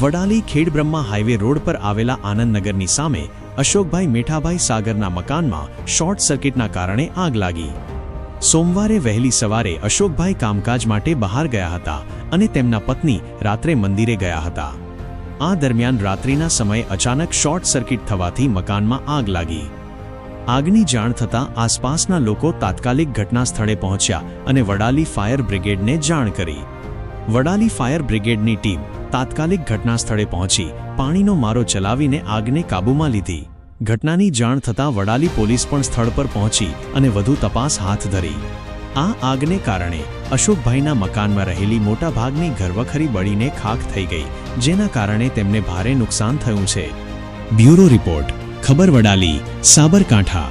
Vadali Khedbrahma highway road પર આવેલા આનંદનગરની સામે અશોકભાઈ મેઠાભાઈ સાગરના મકાનમાં શોર્ટ સર્કિટના કારણે આગ લાગી. સોમવારે વહેલી સવારે અશોકભાઈ કામકાજ માટે બહાર ગયા હતા અને તેમના પત્ની રાત્રે મંદિરે ગયા હતા. આ દરમિયાન રાત્રિના સમયે અચાનક શોર્ટ સર્કિટ થવાથી મકાનમાં આગ લાગી. આગની જાણ થતાં આસપાસના લોકો તાત્કાલિક ઘટના સ્થળે પહોંચ્યા અને વડાલી ફાયર બ્રિગેડને જાણ કરી. વડાલી ફાયર બ્રિગેડની ટીમ તાત્કાલિક ઘટના સ્થળે પહોંચી પાણીનો મારો ચલાવીને આગને કાબૂમાં લીધી. ઘટનાની જાણ થતાં વડાલી પોલીસ પણ સ્થળ પર પહોંચી અને વધુ તપાસ હાથ ધરી. આ આગને કારણે અશોકભાઈના મકાનમાં રહેલી મોટાભાગની ઘરવખરી બળીને ખાખ થઈ ગઈ, જેના કારણે તેમને ભારે નુકસાન થયું છે. બ્યુરો રિપોર્ટ, ખબર વડાલી, સાબરકાંઠા.